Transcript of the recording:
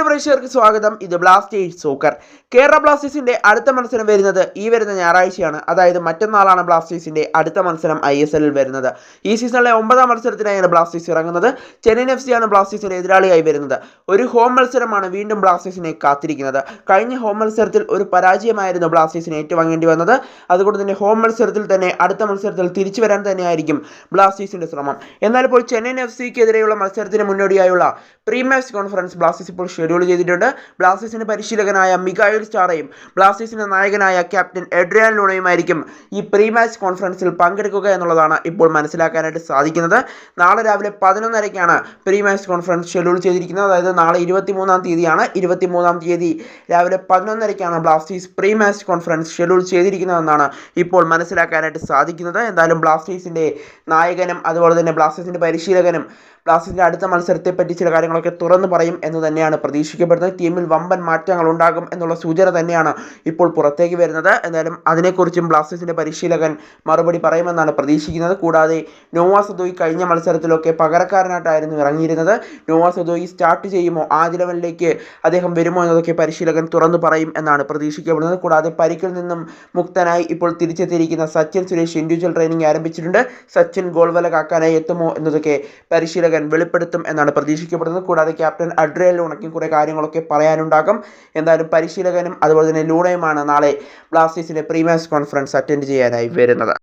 പ്രിയപ്പെട്ട പ്രേക്ഷകർക്ക് സ്വാഗതം. ഇത് ബ്ലാസ്റ്റേഴ്സ് സോക്കർ കേരള ബ്ലാസ്റ്റേഴ്സിന്റെ അടുത്ത മത്സരം വരുന്നത് ഈ വരുന്ന ഞായറാഴ്ചയാണ്. അതായത് മറ്റന്നാളാണ് ബ്ലാസ്റ്റേഴ്സിന്റെ അടുത്ത മത്സരം ഐ എസ് എല്ലിൽ വരുന്നത്. ഈ സീസണിലെ ഒമ്പതാം മത്സരത്തിനായാണ് ബ്ലാസ്റ്റേഴ്സ് ഇറങ്ങുന്നത്. ചെന്നൈയിൻ എഫ് സിയാണ് ബ്ലാസ്റ്റേഴ്സിന്റെ എതിരാളിയായി വരുന്നത്. ഒരു ഹോം മത്സരമാണ് വീണ്ടും ബ്ലാസ്റ്റേഴ്സിനെ കാത്തിരിക്കുന്നത്. കഴിഞ്ഞ ഹോം മത്സരത്തിൽ ഒരു പരാജയമായിരുന്നു ബ്ലാസ്റ്റേഴ്സിനെ ഏറ്റുവാങ്ങേണ്ടി വന്നത്. അതുകൊണ്ട് തന്നെ ഹോം മത്സരത്തിൽ തന്നെ അടുത്ത മത്സരത്തിൽ തിരിച്ചു വരാൻ തന്നെയായിരിക്കും ബ്ലാസ്റ്റേഴ്സിന്റെ ശ്രമം. എന്നാൽ ഇപ്പോൾ ചെന്നൈയിൻ എഫ് സിക്കെതിരെയുള്ള മത്സരത്തിന് മുന്നോടിയായുള്ള പ്രീ മാച്ച് കോൺഫറൻസ് ബ്ലാസ്റ്റേഴ്സ് ഇപ്പോൾ ചെയ്തിട്ടുണ്ട്. ബ്ലാസ്റ്റേഴ്സിന്റെ പരിശീലകനായ മികായിൽ സ്റ്റാറയും ബ്ലാസ്റ്റേഴ്സിന്റെ നായകനായ ക്യാപ്റ്റൻ എഡ്രിയാൻ ലൂണയുമായിരിക്കും ഈ പ്രീ മാച്ച് കോൺഫറൻസിൽ പങ്കെടുക്കുക എന്നുള്ളതാണ് ഇപ്പോൾ മനസ്സിലാക്കാനായിട്ട് സാധിക്കുന്നത്. നാളെ രാവിലെ പതിനൊന്നരയ്ക്കാണ് പ്രീ മാച്ച് കോൺഫറൻസ് ഷെഡ്യൂൾ ചെയ്തിരിക്കുന്നത്. അതായത് നാളെ ഇരുപത്തിമൂന്നാം തീയതിയാണ്. ഇരുപത്തിമൂന്നാം തീയതി രാവിലെ പതിനൊന്നരയ്ക്കാണ് Blasters pre match conference schedule ചെയ്തിരിക്കുന്നതെന്നാണ് ഇപ്പോൾ മനസ്സിലാക്കാനായിട്ട് സാധിക്കുന്നത്. എന്തായാലും ബ്ലാസ്റ്റേഴ്സിന്റെ നായകനും അതുപോലെ തന്നെ ബ്ലാസ്റ്റേഴ്സിന്റെ പരിശീലകനും ബ്ലാസ്റ്റേഴ്സിന്റെ അടുത്ത മത്സരത്തെ പറ്റി ചില കാര്യങ്ങളൊക്കെ തുറന്നു പറയും എന്ന് തന്നെയാണ് പ്രതീക്ഷിക്കപ്പെടുന്നത് ടീമിൽ വമ്പൻ മാറ്റങ്ങൾ ഉണ്ടാകും എന്നുള്ള സൂചന തന്നെയാണ് ഇപ്പോൾ പുറത്തേക്ക് വരുന്നത്. എന്തായാലും അതിനെക്കുറിച്ചും ബ്ലാസ്റ്റേഴ്സിന്റെ പരിശീലകൻ മറുപടി പറയുമെന്നാണ് പ്രതീക്ഷിക്കുന്നത്. കൂടാതെ നോവാ സദോയി കഴിഞ്ഞ മത്സരത്തിലൊക്കെ പകരക്കാരനായിട്ടായിരുന്നു ഇറങ്ങിയിരുന്നത്. നോവാ സദോയി സ്റ്റാർട്ട് ചെയ്യുമോ? ആദ്യ ലെവലിലേക്ക് അദ്ദേഹം വരുമോ എന്നതൊക്കെ പരിശീലകൻ തുറന്നു പറയും എന്നാണ് പ്രതീക്ഷിക്കപ്പെടുന്നത്. കൂടാതെ പരിക്കിൽ നിന്നും മുക്തനായി ഇപ്പോൾ തിരിച്ചെത്തിയിരിക്കുന്ന സച്ചിൻ സുരേഷ് ഇൻഡിവിജ്വൽ ട്രെയിനിങ് ആരംഭിച്ചിട്ടുണ്ട്. സച്ചിൻ ഗോൾവല കാക്കാനായി എത്തുമോ എന്നതൊക്കെ പരിശീലകൻ വെളിപ്പെടുത്തും എന്നാണ് പ്രതീക്ഷിക്കപ്പെടുന്നത്. കൂടാതെ ക്യാപ്റ്റൻ അഡ്രിയൽ ലൂണയ്ക്കും കുറേ കാര്യങ്ങളൊക്കെ പറയാനുണ്ടാകും. എന്തായാലും പരിശീലകനും അതുപോലെ തന്നെ ലൂണയുമാണ് നാളെ ബ്ലാസ്റ്റേഴ്സിന്റെ പ്രീ കോൺഫറൻസ് അറ്റൻഡ് ചെയ്യാനായി വരുന്നത്.